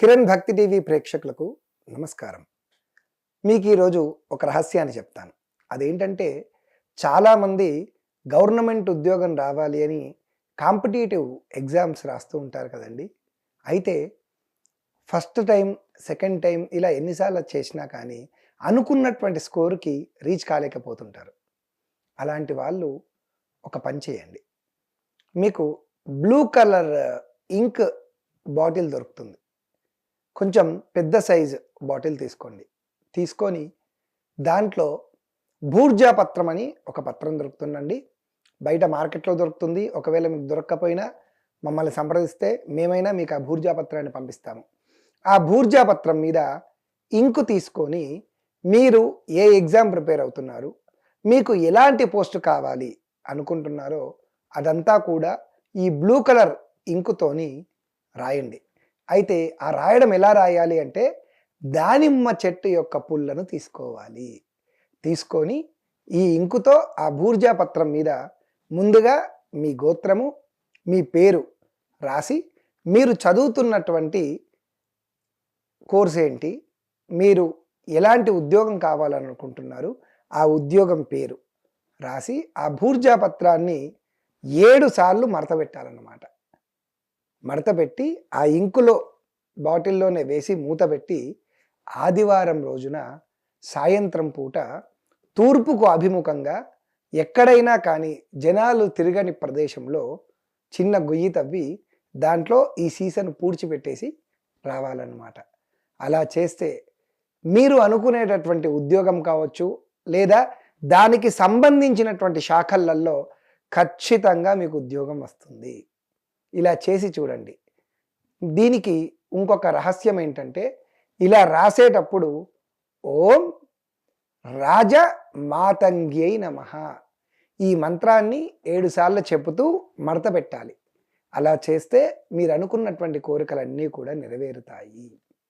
కిరణ్ భక్తి టీవీ ప్రేక్షకులకు నమస్కారం. మీకు ఈరోజు ఒక రహస్యాన్ని చెప్తాను. అదేంటంటే చాలామంది గవర్నమెంట్ ఉద్యోగం రావాలి అని కాంపిటేటివ్ ఎగ్జామ్స్ రాస్తూ ఉంటారు కదండి. అయితే ఫస్ట్ టైం సెకండ్ టైం ఇలా ఎన్నిసార్లు చేసినా కానీ అనుకున్నటువంటి స్కోర్కి రీచ్ కాలేకపోతుంటారు. అలాంటి వాళ్ళు ఒక పని చేయండి. మీకు బ్లూ కలర్ ఇంక్ బాటిల్ దొరుకుతుంది. కొంచెం పెద్ద సైజు బాటిల్ తీసుకోండి. తీసుకొని దాంట్లో భూర్జా పత్రం అని ఒక పత్రం దొరుకుతుందండి. బయట మార్కెట్లో దొరుకుతుంది. ఒకవేళ మీకు దొరక్కపోయినా మమ్మల్ని సంప్రదిస్తే మేమైనా మీకు ఆ భూర్జా పత్రాన్ని పంపిస్తాము. ఆ భూర్జా పత్రం మీద ఇంకు తీసుకొని మీరు ఏ ఎగ్జామ్ ప్రిపేర్ అవుతున్నారు మీకు ఎలాంటి పోస్ట్ కావాలి అనుకుంటున్నారో అదంతా కూడా ఈ బ్లూ కలర్ ఇంకుతోని రాయండి. అయితే ఆ రాయడం ఎలా రాయాలి అంటే దానిమ్మ చెట్టు యొక్క పుల్లను తీసుకోవాలి. తీసుకొని ఈ ఇంకుతో ఆ భూర్జా పత్రం మీద ముందుగా మీ గోత్రము మీ పేరు రాసి మీరు చదువుతున్నటువంటి కోర్స్ ఏంటి మీరు ఎలాంటి ఉద్యోగం కావాలనుకుంటున్నారు ఆ ఉద్యోగం పేరు రాసి ఆ భూర్జా పత్రాన్ని ఏడు సార్లు మడతబెట్టాలన్నమాట మడత పెట్టి ఆ ఇంకులో బాటిల్లోనే వేసి మూత పెట్టి ఆదివారం రోజున సాయంత్రం పూట తూర్పుకు అభిముఖంగా ఎక్కడైనా కానీ జనాలు తిరగని ప్రదేశంలో చిన్న గొయ్యి తవ్వి దాంట్లో ఈ సీసను పూడ్చిపెట్టేసి రావాలన్నమాట. అలా చేస్తే మీరు అనుకునేటటువంటి ఉద్యోగం కావచ్చు లేదా దానికి సంబంధించినటువంటి శాఖలల్లో ఖచ్చితంగా మీకు ఉద్యోగం వస్తుంది. ఇలా చేసి చూడండి. దీనికి ఇంకొక రహస్యం ఏంటంటే ఇలా రాసేటప్పుడు ఓం రాజ మాతంగ్యై నమ. ఈ మంత్రాన్ని ఏడుసార్లు చెబుతూ మడత పెట్టాలి. అలా చేస్తే మీరు అనుకున్నటువంటి కోరికలన్నీ కూడా నెరవేరుతాయి.